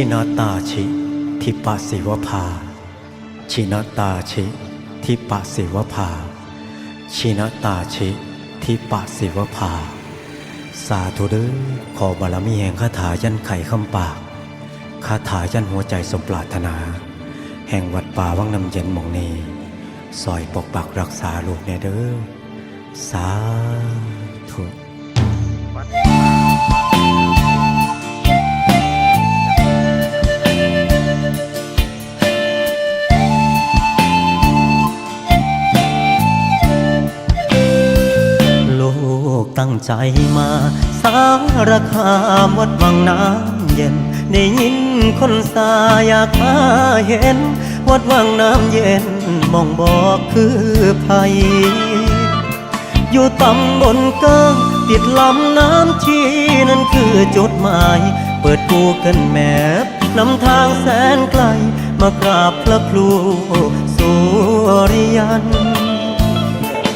ชินาตาชิ ทิปะสิวภา ชินาตาชิ ทิปะสิวภา ชินาตาชิ ทิปะสิวภา สาธุเด้อขอบารมีแห่งคาถายันไข่คำปาก คาถายันหัวใจสมปรารถนา แห่งวัดป่าวังน้ำเย็นมองนีซอยปกปักรักษาลูกแน่เด้อ สาธุ ตั้งใจมา สารคามวัดวังน้ำเย็น ได้ยินคนสาอยากมาเห็น วัดวังน้ำเย็นมองบอกคือภัย อยู่ตำบลเกิงติดลำน้ำชีนั่นคือจุดหมาย เปิดกูเกินแมพนำทางแสนไกล มากราบพระครูสุริยัน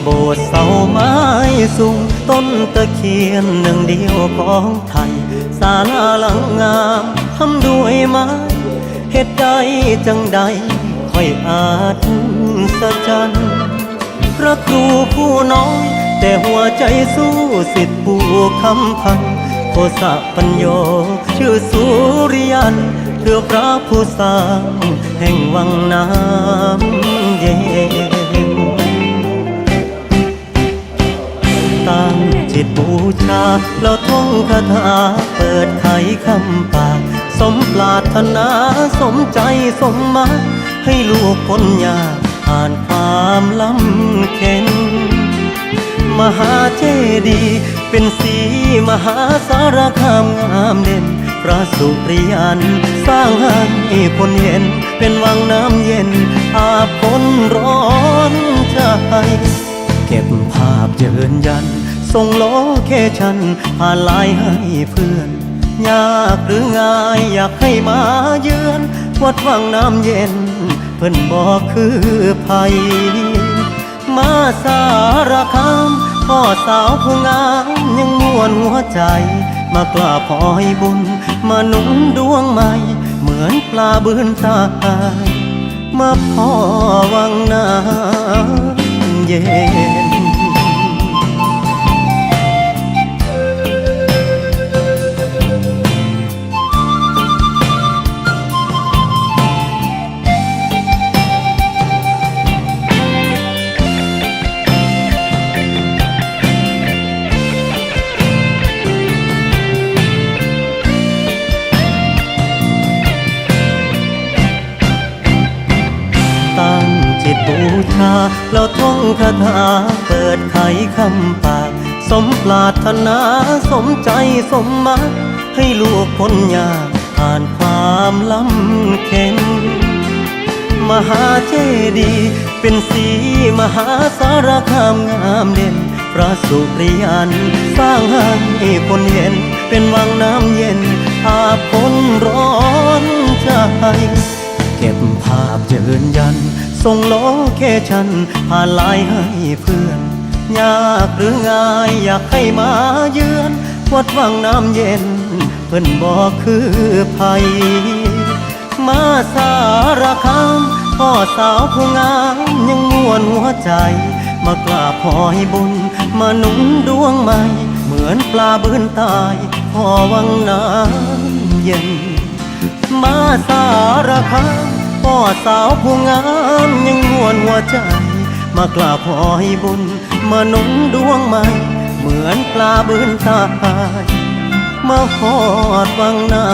โบสถ์เสาไม้สูง ต้นตะเคียนหนึ่งเดียวของไทย ศาลาหลังงามทำด้วยไม้เหตุใดจังใดค่อยอาจสะจันพระครูผู้น้อยแต่หัวใจสู้สิทธิ์ผู้คำพันโคสะปัญโยชื่อสุริยันเพื่อพระผู้สร้างแห่งวังน้ำเย็น ตั้งจิตบูชาแล้วท่องคาถาเปิดไขคำปากสมปรารถนาสมใจสมมาให้ลูกพ้นยากผ่านความลำเข็นมหาเจดีย์เป็นสีมหาสารคามงามเด่นพระสุริยันสร้างให้คนเห็น เป็นวังน้ำเย็นอาบคนร้อนใจ ก็บภาพเยืนยัน ส่งโลเคชันผ่านไลน์ให้เพื่อน ยากหรือง่ายอยากให้มาเยือน วัดวังน้ำเย็น เพิ่นบอกคือภัย มาสารคามพ่อสาวผู้งามยังมวนหัวใจ มากราบขอให้บุญ มาหนุนดวงใหม่ เหมือนปลาบืนตายมาพ่อวังน้ำเาแล้วท่องคาถาเปิดไขคำปาก สมปรารถนาสมใจสมมาให้ลูกพ้นยากผ่านความลำเข็นมหาเจดีย์เป็นสีมหาสารคามงามเด่นพระสุริยันสร้างให้คนเห็น เป็นวังน้ำเย็นอาบคนร้อนใจ เก็บภาพยืนยัน ส่งโลเคชันผ่านไลน์ให้เพื่อน ยากหรือง่ายอยากให้มาเยือน วัดวังน้ำเย็น เพิ่อนบอกคือภัย มาสารคามพ่อสาวผู้งามยังมวนหัวใจ มากราบขอให้บุญ มาหนุนดวงใหม่ เหมือนปลาบืนตายพ่อวังน้ำเย็น มาสารคาม พ่อสาวผู้งามยังมวนหัวใจ มากราบขอให้บุญมาหนุนดวงใหม่ เหมือนปลาบืนตาย มาหอดวังนา